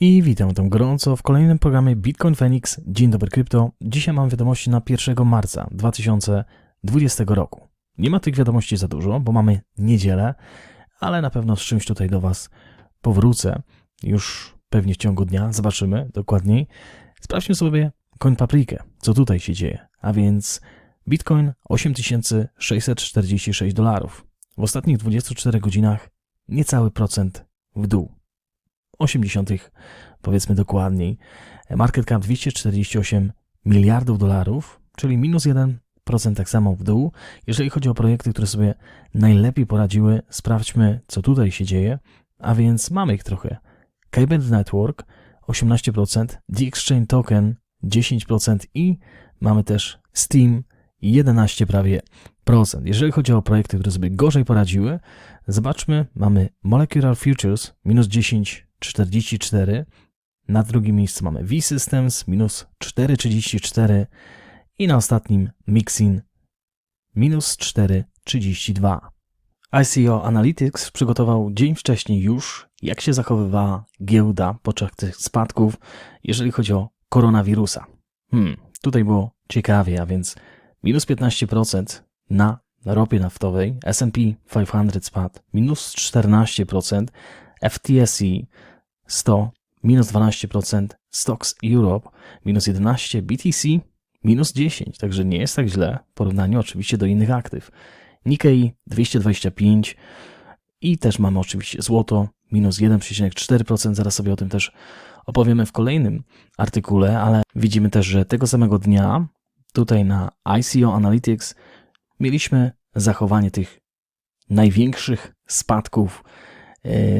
I witam tam gorąco w kolejnym programie Bitcoin Phoenix. Dzień dobry krypto. Dzisiaj mam wiadomości na 1 marca 2020 roku. Nie ma tych wiadomości za dużo, bo mamy niedzielę, ale na pewno z czymś tutaj do Was powrócę. Już pewnie w ciągu dnia zobaczymy dokładniej. Sprawdźmy sobie coin paprikę, co tutaj się dzieje. A więc Bitcoin 8646 dolarów. W ostatnich 24 godzinach niecały procent w dół. 80 powiedzmy dokładniej. Market cap 248 miliardów dolarów, czyli minus 1% tak samo w dół. Jeżeli chodzi o projekty, które sobie najlepiej poradziły, sprawdźmy, co tutaj się dzieje. A więc mamy ich trochę. Kyber Network 18%, The Exchange Token 10% i mamy też Steam 11 prawie procent. Jeżeli chodzi o projekty, które sobie gorzej poradziły, zobaczmy, mamy Molecular Futures minus 10,44, na drugim miejscu mamy V-Systems minus 4,34 i na ostatnim Mixin minus 4,32. ICO Analytics przygotował dzień wcześniej już, jak się zachowywała giełda podczas tych spadków, jeżeli chodzi o koronawirusa. Hmm, tutaj było ciekawie, a więc minus 15% na ropie naftowej, S&P 500 spadł minus 14%, FTSE 100 minus 12%, Stocks Europe minus 11%, BTC minus 10%, także nie jest tak źle w porównaniu oczywiście do innych aktyw. Nikkei 225 i też mamy oczywiście złoto minus 1,4%, zaraz sobie o tym też opowiemy w kolejnym artykule, ale widzimy też, że tego samego dnia tutaj na ICO Analytics mieliśmy zachowanie tych największych spadków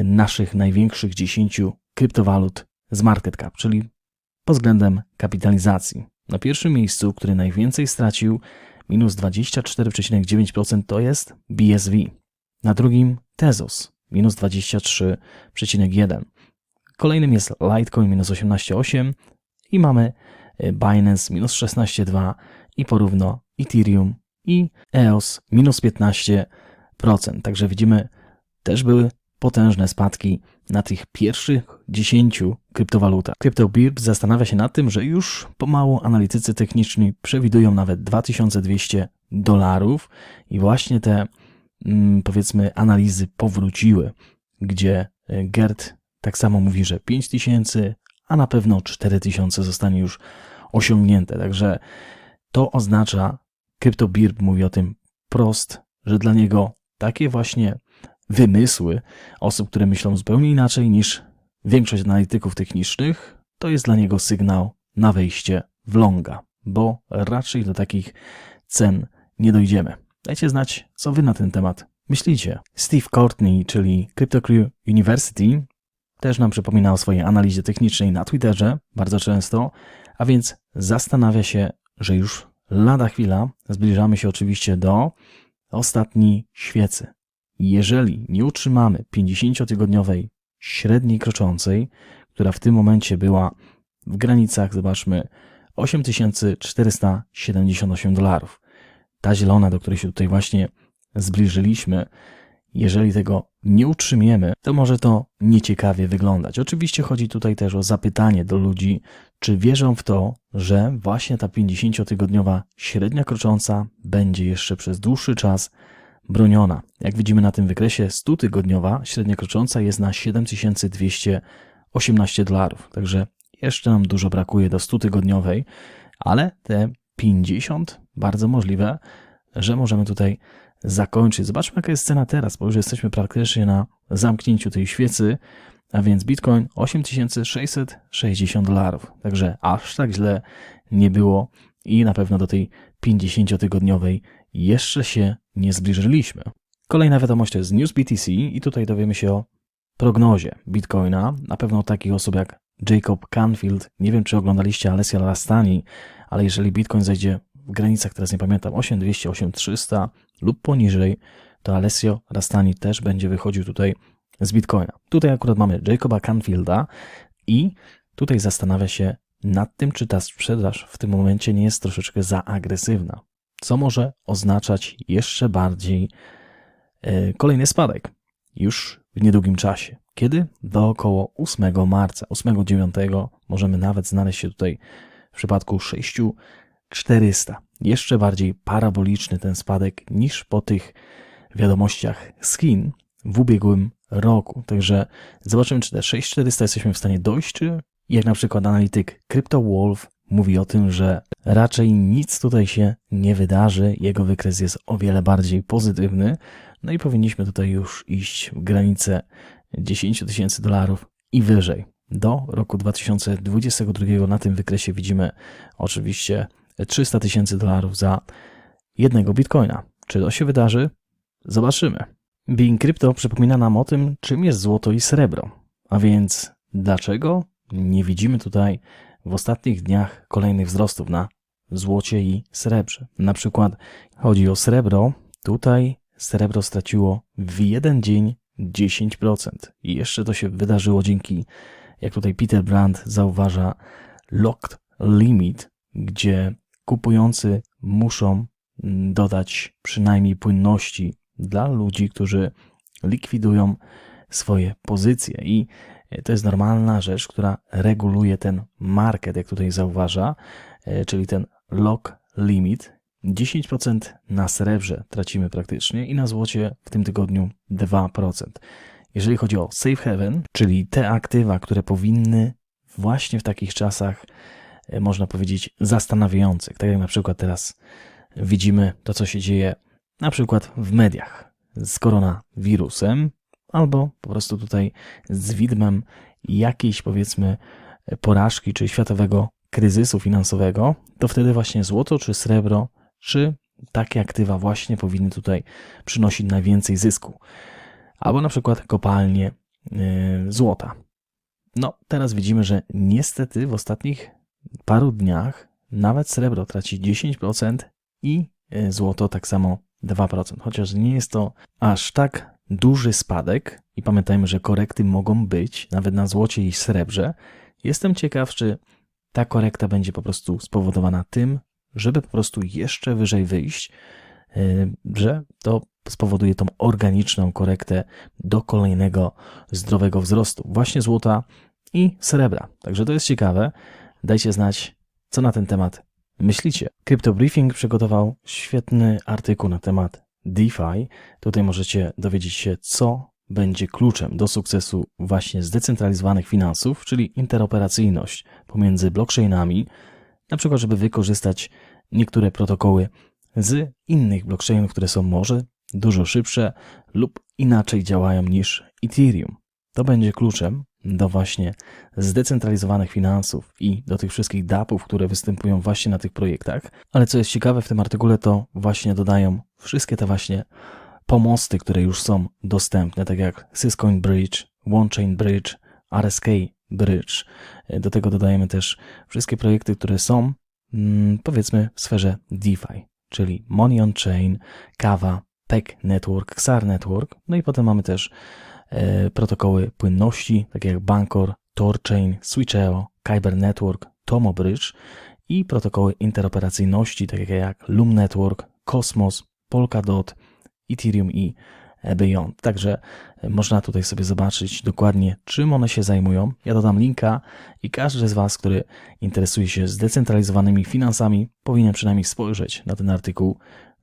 naszych największych 10 kryptowalut z market cap, czyli pod względem kapitalizacji. Na pierwszym miejscu, który najwięcej stracił, minus 24,9% to jest BSV. Na drugim Tezos, minus 23,1%. Kolejnym jest Litecoin, minus 18,8% i mamy e, Binance, minus 16,2% i porówno Ethereum i EOS, minus 15%. Także widzimy, też były potężne spadki na tych pierwszych 10 kryptowalutach. CryptoBird zastanawia się nad tym, że już pomału analitycy techniczni przewidują nawet 2200 dolarów i właśnie te mm, powiedzmy analizy powróciły, gdzie e, Gerd tak samo mówi, że 5000, a na pewno 4000 zostanie już osiągnięte. Także to oznacza, CryptoBird mówi o tym prost, że dla niego takie właśnie wymysły osób, które myślą zupełnie inaczej niż większość analityków technicznych, to jest dla niego sygnał na wejście w longa, bo raczej do takich cen nie dojdziemy. Dajcie znać, co wy na ten temat myślicie. Steve Courtney, czyli CryptoCrew University, też nam przypomina o swojej analizie technicznej na Twitterze bardzo często, a więc zastanawia się, że już lada chwila zbliżamy się oczywiście do ostatniej świecy. Jeżeli nie utrzymamy 50-tygodniowej średniej kroczącej, która w tym momencie była w granicach, zobaczmy, 8478 dolarów. Ta zielona, do której się tutaj właśnie zbliżyliśmy, jeżeli tego nie utrzymiemy, to może to nieciekawie wyglądać. Oczywiście chodzi tutaj też o zapytanie do ludzi, czy wierzą w to, że właśnie ta 50-tygodniowa średnia krocząca będzie jeszcze przez dłuższy czas broniona. Jak widzimy na tym wykresie, 100-tygodniowa średnia krocząca jest na 7218 dolarów. Także jeszcze nam dużo brakuje do 100-tygodniowej, ale te 50 bardzo możliwe, że możemy tutaj zakończyć. Zobaczmy, jaka jest cena teraz, bo już jesteśmy praktycznie na zamknięciu tej świecy, a więc Bitcoin 8660 dolarów. Także aż tak źle nie było i na pewno do tej 50-tygodniowej jeszcze się nie zbliżyliśmy. Kolejna wiadomość to jest News BTC i tutaj dowiemy się o prognozie Bitcoina. Na pewno takich osób jak Jacob Canfield, nie wiem czy oglądaliście Alessia Lastani, ale jeżeli Bitcoin zejdzie w granicach, teraz nie pamiętam, 8200, 8300 lub poniżej, to Alessio Rastani też będzie wychodził tutaj z Bitcoina. Tutaj akurat mamy Jacoba Canfielda i tutaj zastanawia się nad tym, czy ta sprzedaż w tym momencie nie jest troszeczkę za agresywna, co może oznaczać jeszcze bardziej e, kolejny spadek już w niedługim czasie. Kiedy? Do około 8 marca, 8-9 możemy nawet znaleźć się tutaj w przypadku 6400. Jeszcze bardziej paraboliczny ten spadek niż po tych wiadomościach z Chin w ubiegłym roku. Także zobaczymy, czy te 6400 jesteśmy w stanie dojść, czy jak na przykład analityk CryptoWolf mówi o tym, że raczej nic tutaj się nie wydarzy, jego wykres jest o wiele bardziej pozytywny, no i powinniśmy tutaj już iść w granicę 10 tysięcy dolarów i wyżej. Do roku 2022 na tym wykresie widzimy oczywiście 300 tysięcy dolarów za jednego bitcoina. Czy to się wydarzy? Zobaczymy. Being Crypto przypomina nam o tym, czym jest złoto i srebro. A więc dlaczego nie widzimy tutaj w ostatnich dniach kolejnych wzrostów na złocie i srebrze? Na przykład chodzi o srebro. Tutaj srebro straciło w jeden dzień 10%. I jeszcze to się wydarzyło dzięki, jak tutaj Peter Brand zauważa, locked limit, gdzie kupujący muszą mm, dodać przynajmniej płynności dla ludzi, którzy likwidują swoje pozycje. I to jest normalna rzecz, która reguluje ten market, jak tutaj zauważa, e, czyli ten lock limit. 10% na srebrze tracimy praktycznie i na złocie w tym tygodniu 2%. Jeżeli chodzi o safe haven, czyli te aktywa, które powinny właśnie w takich czasach, e, można powiedzieć, zastanawiających, tak jak na przykład teraz widzimy to, co się dzieje na przykład w mediach z koronawirusem, albo po prostu tutaj z widmem jakiejś powiedzmy porażki czy światowego kryzysu finansowego, to wtedy właśnie złoto czy srebro, czy takie aktywa właśnie powinny tutaj przynosić najwięcej zysku. Albo na przykład kopalnie yy, złota. No, teraz widzimy, że niestety w ostatnich paru dniach nawet srebro traci 10% i yy, złoto tak samo 2%. Chociaż nie jest to aż tak duży spadek i pamiętajmy, że korekty mogą być nawet na złocie i srebrze. Jestem ciekaw, czy ta korekta będzie po prostu spowodowana tym, żeby po prostu jeszcze wyżej wyjść, yy, że to spowoduje tą organiczną korektę do kolejnego zdrowego wzrostu właśnie złota i srebra. Także to jest ciekawe. Dajcie znać, co na ten temat myślicie. Crypto Briefing przygotował świetny artykuł na temat DeFi. Tutaj możecie dowiedzieć się, co będzie kluczem do sukcesu właśnie zdecentralizowanych finansów, czyli interoperacyjność pomiędzy blockchainami, na przykład, żeby wykorzystać niektóre protokoły z innych blockchainów, które są może dużo szybsze lub inaczej działają niż Ethereum. To będzie kluczem do właśnie zdecentralizowanych finansów i do tych wszystkich DAP-ów, które występują właśnie na tych projektach. Ale co jest ciekawe w tym artykule, to właśnie dodają wszystkie te właśnie pomosty, które już są dostępne, tak jak Syscoin Bridge, OneChain Bridge, RSK Bridge. Do tego dodajemy też wszystkie projekty, które są mm, powiedzmy w sferze DeFi, czyli Money on Chain, Kava, PEC Network, XAR Network, no i potem mamy też protokoły płynności, takie jak Bancor, Torchain, Switcheo, Kyber Network, Tomo Bridge i protokoły interoperacyjności, takie jak Loom Network, Cosmos, Polkadot, Ethereum i Beyond. Także e, można tutaj sobie zobaczyć dokładnie, czym one się zajmują. Ja dodam linka i każdy z Was, który interesuje się zdecentralizowanymi finansami, powinien przynajmniej spojrzeć na ten artykuł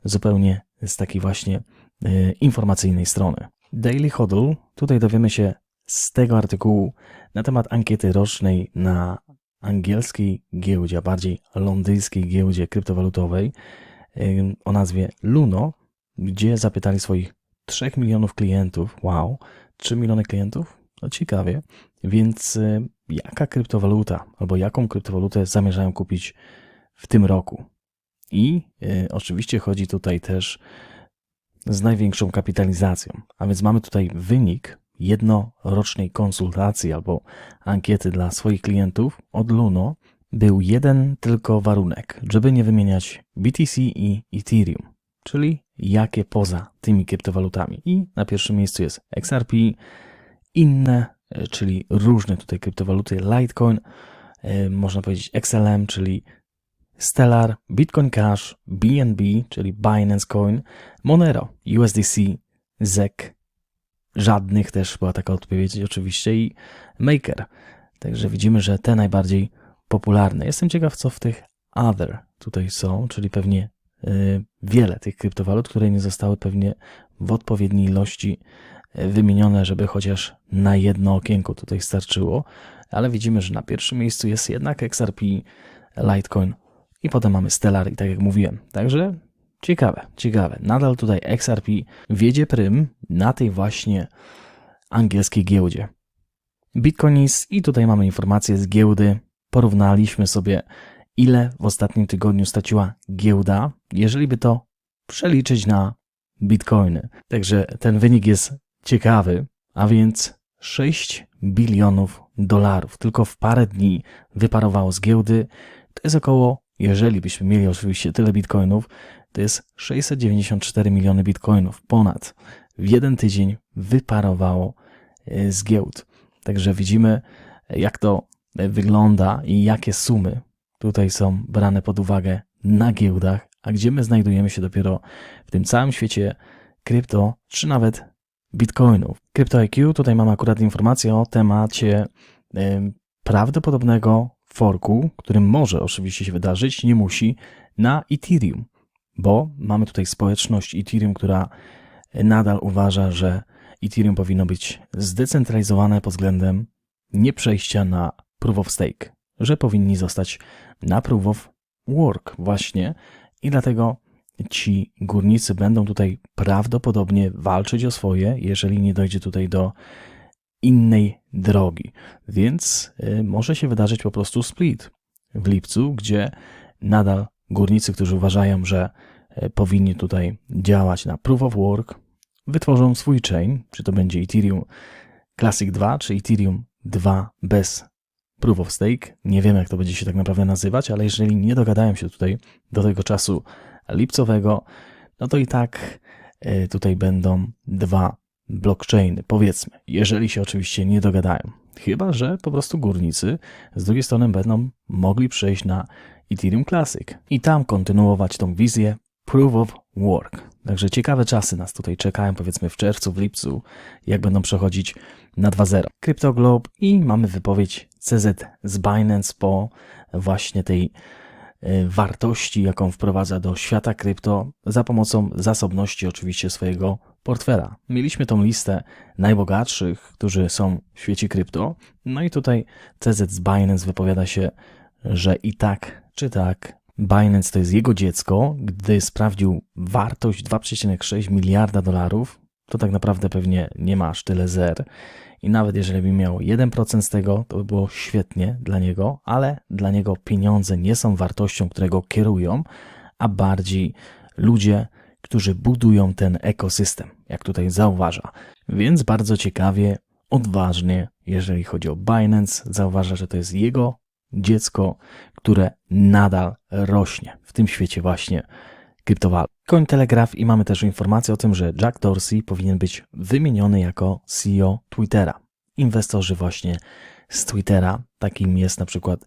zupełnie z takiej właśnie e, informacyjnej strony. Daily Hodl, tutaj dowiemy się z tego artykułu na temat ankiety rocznej na angielskiej giełdzie, a bardziej londyńskiej giełdzie kryptowalutowej o nazwie Luno, gdzie zapytali swoich 3 milionów klientów. Wow, 3 miliony klientów? No ciekawie. Więc y, jaka kryptowaluta albo jaką kryptowalutę zamierzają kupić w tym roku? I y, oczywiście chodzi tutaj też z największą kapitalizacją. A więc mamy tutaj wynik jednorocznej konsultacji albo ankiety dla swoich klientów od Luno, był jeden tylko warunek, żeby nie wymieniać BTC i Ethereum, czyli jakie poza tymi kryptowalutami. I na pierwszym miejscu jest XRP, inne, e, czyli różne tutaj kryptowaluty, Litecoin, e, można powiedzieć XLM, czyli Stellar, Bitcoin Cash, BNB, czyli Binance Coin, Monero, USDC, ZEC, żadnych też była taka odpowiedź oczywiście i Maker. Także widzimy, że te najbardziej popularne. Jestem ciekaw, co w tych other tutaj są, czyli pewnie y, wiele tych kryptowalut, które nie zostały pewnie w odpowiedniej ilości y, wymienione, żeby chociaż na jedno okienko tutaj starczyło, ale widzimy, że na pierwszym miejscu jest jednak XRP, Litecoin i potem mamy Stellar i tak jak mówiłem. Także ciekawe, ciekawe. Nadal tutaj XRP wiedzie prym na tej właśnie angielskiej giełdzie. Bitcoinis i tutaj mamy informację z giełdy. Porównaliśmy sobie, ile w ostatnim tygodniu straciła giełda, jeżeli by to przeliczyć na bitcoiny. Także ten wynik jest ciekawy, a więc 6 bilionów dolarów tylko w parę dni wyparowało z giełdy. To jest około, jeżeli byśmy mieli oczywiście tyle bitcoinów, to jest 694 miliony bitcoinów. Ponad w jeden tydzień wyparowało e, z giełd. Także widzimy, jak to wygląda i jakie sumy tutaj są brane pod uwagę na giełdach, a gdzie my znajdujemy się dopiero w tym całym świecie krypto, czy nawet bitcoinów. CryptoIQ, tutaj mamy akurat informację o temacie prawdopodobnego forku, który może oczywiście się wydarzyć, nie musi, na Ethereum, bo mamy tutaj społeczność Ethereum, która nadal uważa, że Ethereum powinno być zdecentralizowane pod względem nie przejścia na proof of stake, że powinni zostać na proof of work właśnie. I dlatego ci górnicy będą tutaj prawdopodobnie walczyć o swoje, jeżeli nie dojdzie tutaj do innej drogi. Więc y, może się wydarzyć po prostu split w lipcu, gdzie nadal górnicy, którzy uważają, że y, powinni tutaj działać na proof of work, wytworzą swój chain, czy to będzie Ethereum Classic 2, czy Ethereum 2 bez Proof of Stake. Nie wiem, jak to będzie się tak naprawdę nazywać, ale jeżeli nie dogadają się tutaj do tego czasu lipcowego, no to i tak e, tutaj będą dwa blockchainy, powiedzmy, jeżeli się oczywiście nie dogadają. Chyba, że po prostu górnicy z drugiej strony będą mogli przejść na Ethereum Classic i tam kontynuować tą wizję Proof of Work. Także ciekawe czasy nas tutaj czekają, powiedzmy w czerwcu, w lipcu, jak będą przechodzić na 2.0. CryptoGlobe i mamy wypowiedź CZ z Binance po właśnie tej e, wartości, jaką wprowadza do świata krypto za pomocą zasobności oczywiście swojego portfela. Mieliśmy tą listę najbogatszych, którzy są w świecie krypto. No i tutaj CZ z Binance wypowiada się, że i tak czy tak Binance to jest jego dziecko. Gdy sprawdził wartość 2,6 miliarda dolarów, to tak naprawdę pewnie nie ma aż tyle zer. I nawet jeżeli by miał 1% z tego, to by było świetnie dla niego, ale dla niego pieniądze nie są wartością, którego kierują, a bardziej ludzie, którzy budują ten ekosystem, jak tutaj zauważa. Więc bardzo ciekawie, odważnie, jeżeli chodzi o Binance, zauważa, że to jest jego dziecko, które nadal rośnie w tym świecie właśnie kryptowalut. Cointelegraph i mamy też informację o tym, że Jack Dorsey powinien być wymieniony jako CEO Twittera. Inwestorzy właśnie z Twittera, takim jest na przykład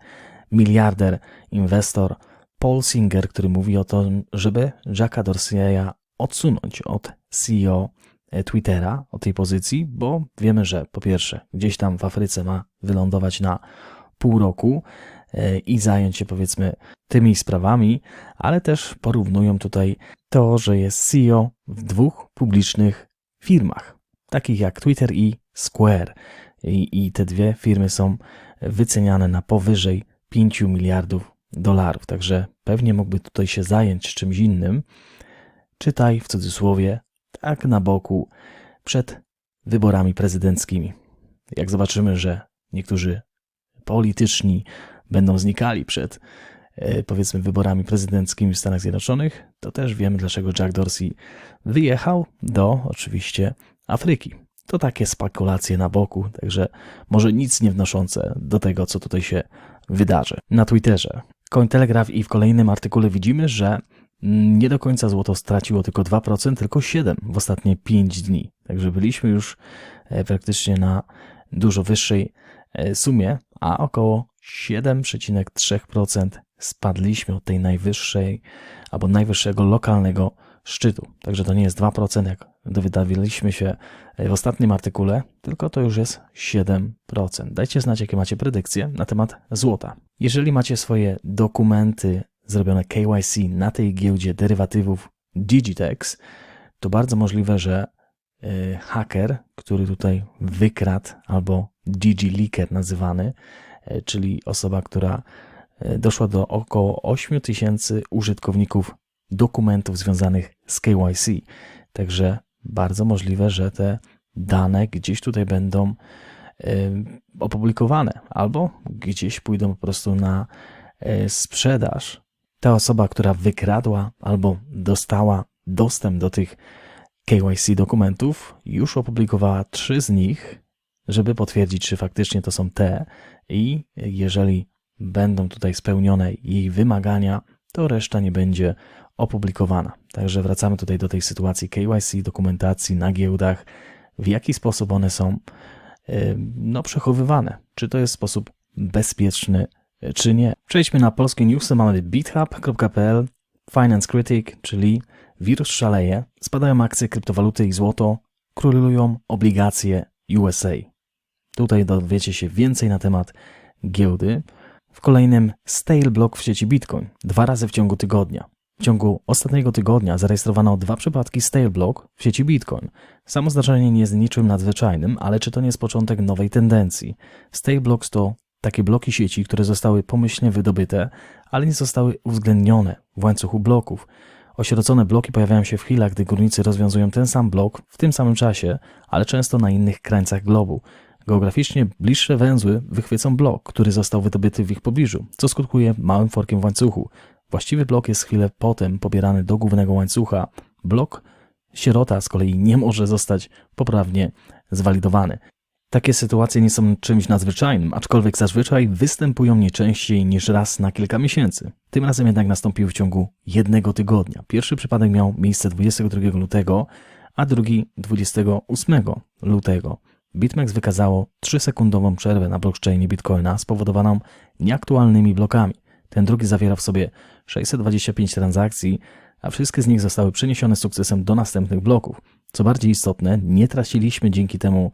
miliarder, inwestor Paul Singer, który mówi o tym, żeby Jacka Dorseya odsunąć od CEO Twittera, od tej pozycji, bo wiemy, że po pierwsze gdzieś tam w Afryce ma wylądować na pół roku e, i zająć się powiedzmy tymi sprawami, ale też porównują tutaj to, że jest CEO w dwóch publicznych firmach, takich jak Twitter i Square. I, i te dwie firmy są wyceniane na powyżej 5 miliardów dolarów, także pewnie mógłby tutaj się zająć czymś innym. Czytaj w cudzysłowie, tak na boku, przed wyborami prezydenckimi. Jak zobaczymy, że niektórzy polityczni będą znikali przed e, powiedzmy wyborami prezydenckimi w Stanach Zjednoczonych, to też wiemy, dlaczego Jack Dorsey wyjechał do oczywiście Afryki. To takie spekulacje na boku, także może nic nie wnoszące do tego, co tutaj się wydarzy. Na Twitterze Cointelegraph i w kolejnym artykule widzimy, że nie do końca złoto straciło tylko 2%, tylko 7% w ostatnie 5 dni. Także byliśmy już e, praktycznie na dużo wyższej e, sumie, a około 7,3% spadliśmy od tej najwyższej albo najwyższego lokalnego szczytu. Także to nie jest 2%, jak dowiadywaliśmy się w ostatnim artykule, tylko to już jest 7%. Dajcie znać, jakie macie predykcje na temat złota. Jeżeli macie swoje dokumenty zrobione KYC na tej giełdzie derywatywów Digitex, to bardzo możliwe, że y, haker, który tutaj wykradł, albo DigiLeaker nazywany, y, czyli osoba, która doszła do około 8 tysięcy użytkowników dokumentów związanych z KYC. Także bardzo możliwe, że te dane gdzieś tutaj będą y, opublikowane albo gdzieś pójdą po prostu na y, sprzedaż. Ta osoba, która wykradła albo dostała dostęp do tych KYC dokumentów, już opublikowała trzy z nich, żeby potwierdzić, czy faktycznie to są te i jeżeli będą tutaj spełnione jej wymagania, to reszta nie będzie opublikowana. Także wracamy tutaj do tej sytuacji KYC, dokumentacji na giełdach, w jaki sposób one są no, przechowywane. Czy to jest sposób bezpieczny, y, czy nie. Przejdźmy na polskie newsy. Mamy bithub.pl, Finance Critic, czyli wirus szaleje, spadają akcje, kryptowaluty i złoto, królują obligacje USA. Tutaj dowiecie się więcej na temat giełdy. W kolejnym stale block w sieci Bitcoin, dwa razy w ciągu tygodnia. W ciągu ostatniego tygodnia zarejestrowano dwa przypadki stale block w sieci Bitcoin. Samo zdarzenie nie jest niczym nadzwyczajnym, ale czy to nie jest początek nowej tendencji? Stale blocks to takie bloki sieci, które zostały pomyślnie wydobyte, ale nie zostały uwzględnione w łańcuchu bloków. Osierocone bloki pojawiają się w chwilach, gdy górnicy rozwiązują ten sam blok w tym samym czasie, ale często na innych krańcach globu. Geograficznie bliższe węzły wychwycą blok, który został wydobyty w ich pobliżu, co skutkuje małym forkiem w łańcuchu. Właściwy blok jest chwilę potem pobierany do głównego łańcucha. Blok sierota z kolei nie może zostać poprawnie zwalidowany. Takie sytuacje nie są czymś nadzwyczajnym, aczkolwiek zazwyczaj występują nie częściej niż raz na kilka miesięcy. Tym razem jednak nastąpił w ciągu jednego tygodnia. Pierwszy przypadek miał miejsce 22 lutego, a drugi 28 lutego. BitMEX wykazało 3-sekundową przerwę na blockchainie Bitcoina spowodowaną nieaktualnymi blokami. Ten drugi zawiera w sobie 625 transakcji, a wszystkie z nich zostały przeniesione sukcesem do następnych bloków. Co bardziej istotne, nie traciliśmy dzięki temu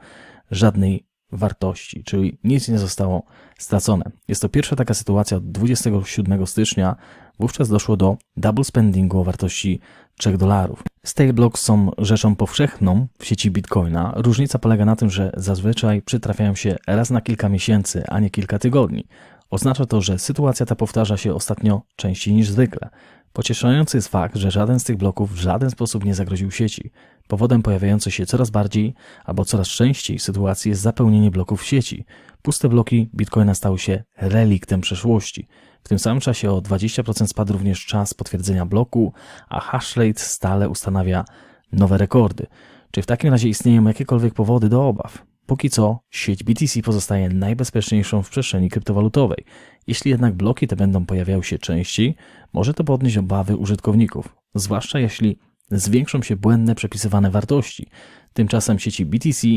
żadnej wartości, czyli nic nie zostało stracone. Jest to pierwsza taka sytuacja od 27 stycznia. Wówczas doszło do double spendingu o wartości 3 dolarów. Stale blocks są rzeczą powszechną w sieci Bitcoina. Różnica polega na tym, że zazwyczaj przytrafiają się raz na kilka miesięcy, a nie kilka tygodni. Oznacza to, że sytuacja ta powtarza się ostatnio częściej niż zwykle. Pocieszający jest fakt, że żaden z tych bloków w żaden sposób nie zagroził sieci. Powodem pojawiającej się coraz bardziej albo coraz częściej sytuacji jest zapełnienie bloków sieci. Puste bloki Bitcoina stały się reliktem przeszłości. W tym samym czasie o 20% spadł również czas potwierdzenia bloku, a hashrate stale ustanawia nowe rekordy. Czy w takim razie istnieją jakiekolwiek powody do obaw? Póki co sieć BTC pozostaje najbezpieczniejszą w przestrzeni kryptowalutowej. Jeśli jednak bloki te będą pojawiały się częściej, może to podnieść obawy użytkowników, zwłaszcza jeśli zwiększą się błędne przepisywane wartości. Tymczasem sieci BTC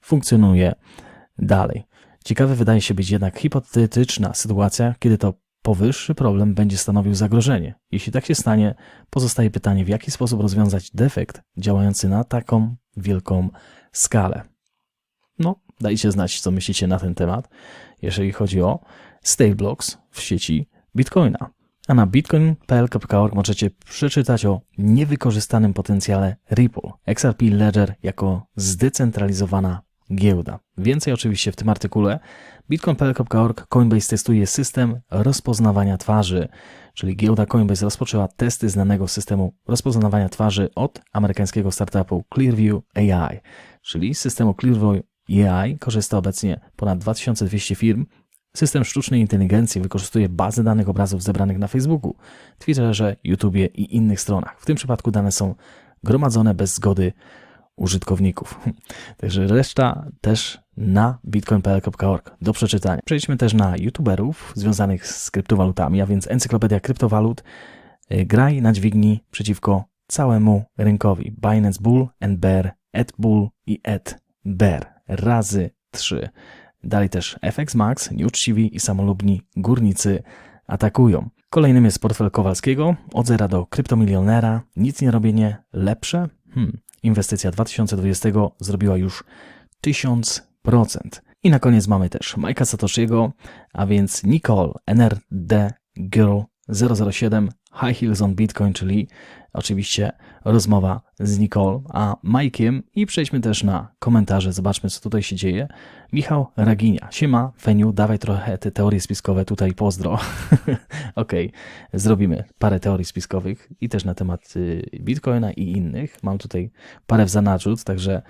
funkcjonuje dalej. Ciekawe wydaje się być jednak hipotetyczna sytuacja, kiedy to powyższy problem będzie stanowił zagrożenie. Jeśli tak się stanie, pozostaje pytanie, w jaki sposób rozwiązać defekt działający na taką wielką skalę. No, dajcie znać, co myślicie na ten temat, jeżeli chodzi o staleblocks w sieci Bitcoina. A na bitcoin.pl.org możecie przeczytać o niewykorzystanym potencjale Ripple, XRP Ledger jako zdecentralizowana giełda. Więcej oczywiście w tym artykule. Bitcoin.pl.org Coinbase testuje system rozpoznawania twarzy, czyli giełda Coinbase rozpoczęła testy znanego systemu rozpoznawania twarzy od amerykańskiego startupu Clearview AI, czyli systemu Clearview AI korzysta obecnie ponad 2200 firm. System sztucznej inteligencji wykorzystuje bazy danych obrazów zebranych na Facebooku, Twitterze, YouTubie i innych stronach. W tym przypadku dane są gromadzone bez zgody użytkowników. Także reszta też na bitcoin.pl.org do przeczytania. Przejdźmy też na youtuberów związanych z kryptowalutami, a więc Encyklopedia Kryptowalut y, graj na dźwigni przeciwko całemu rynkowi. Binance Bull and Bear, Ed Bull i Ed Bear razy 3. Dalej też FX Max, nieuczciwi i samolubni górnicy atakują. Kolejnym jest portfel Kowalskiego, od zera do kryptomilionera, nic nie robienie lepsze. Hmm. Inwestycja 2020 zrobiła już 1000%. I na koniec mamy też Majka Satoshiego, a więc Nicole NRD Girl 007 High Heels on Bitcoin, czyli oczywiście rozmowa z Nicole, a Majkiem i przejdźmy też na komentarze, zobaczmy co tutaj się dzieje. Michał Raginia, siema, Feniu, dawaj trochę te teorie spiskowe tutaj, pozdro. Okej, zrobimy parę teorii spiskowych i też na temat y, Bitcoina i innych. Mam tutaj parę w zanadrzu, także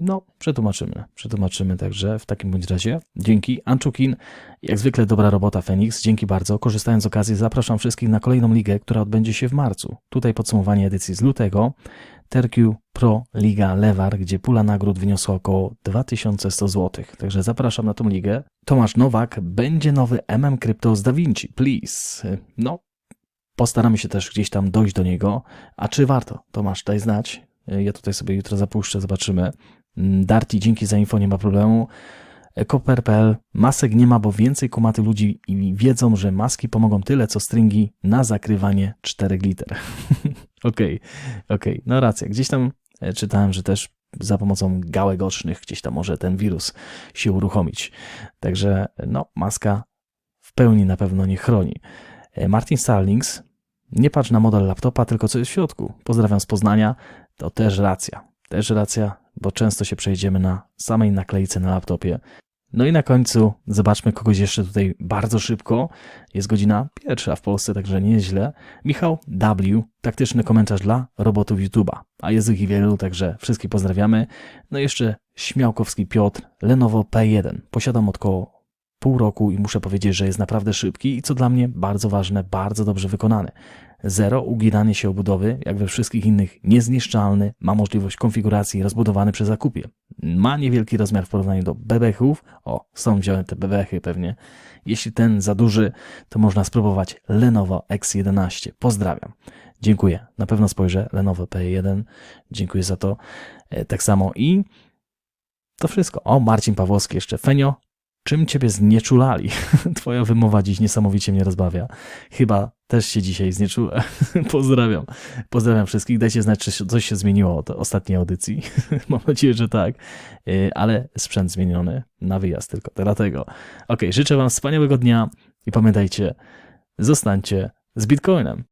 no, przetłumaczymy. Przetłumaczymy także w takim bądź razie. Dzięki. Anczukin, jak zwykle dobra robota Fenix. Dzięki bardzo. Korzystając z okazji, zapraszam wszystkich na kolejną ligę, która odbędzie się w marcu. Tutaj podsumowanie edycji z lutego. Terkiu Pro Liga Lewar, gdzie pula nagród wyniosła około 2100 zł. Także zapraszam na tą ligę. Tomasz Nowak, będzie nowy MM Crypto z Da Vinci, please. No, postaramy się też gdzieś tam dojść do niego. A czy warto? Tomasz, daj znać. Ja tutaj sobie jutro zapuszczę, zobaczymy. Mm, Darty, dzięki za info, nie ma problemu. Koper.pl, masek nie ma, bo więcej kumaty ludzi i wiedzą, że maski pomogą tyle, co stringi na zakrywanie czterech liter. Okej, okej, no racja. Gdzieś tam e, czytałem, że też za pomocą gałek ocznych gdzieś tam może ten wirus się uruchomić. Także no, maska w pełni na pewno nie chroni. E, Martin Starlings, nie patrz na model laptopa, tylko co jest w środku. Pozdrawiam z Poznania. To też racja. Też racja, bo często się przejdziemy na samej naklejce na laptopie. No i na końcu zobaczmy kogoś jeszcze tutaj bardzo szybko. Jest godzina pierwsza w Polsce, także nieźle. Michał W. Taktyczny komentarz dla robotów YouTube'a. A jest ich wielu, także wszystkich pozdrawiamy. No i jeszcze Śmiałkowski Piotr, Lenovo P1. Posiadam od około pół roku i muszę powiedzieć, że jest naprawdę szybki i co dla mnie bardzo ważne, bardzo dobrze wykonany. Zero uginanie się obudowy, jak we wszystkich innych, niezniszczalny, ma możliwość konfiguracji rozbudowany przy zakupie. Ma niewielki rozmiar w porównaniu do bebechów. O, są wziąłem te bebechy pewnie. Jeśli ten za duży, to można spróbować Lenovo X11. Pozdrawiam. Dziękuję. Na pewno spojrzę. Lenovo P1. Dziękuję za to. E, Tak samo i to wszystko. O, Marcin Pawłowski jeszcze. Fenio, czym ciebie znieczulali? Twoja wymowa dziś niesamowicie mnie rozbawia. Chyba też się dzisiaj znieczulę. Pozdrawiam. Pozdrawiam wszystkich. Dajcie znać, czy coś się zmieniło od ostatniej audycji. Mam nadzieję, że tak. Yy, Ale sprzęt zmieniony na wyjazd tylko. Dlatego. Ok, życzę Wam wspaniałego dnia i pamiętajcie, zostańcie z Bitcoinem.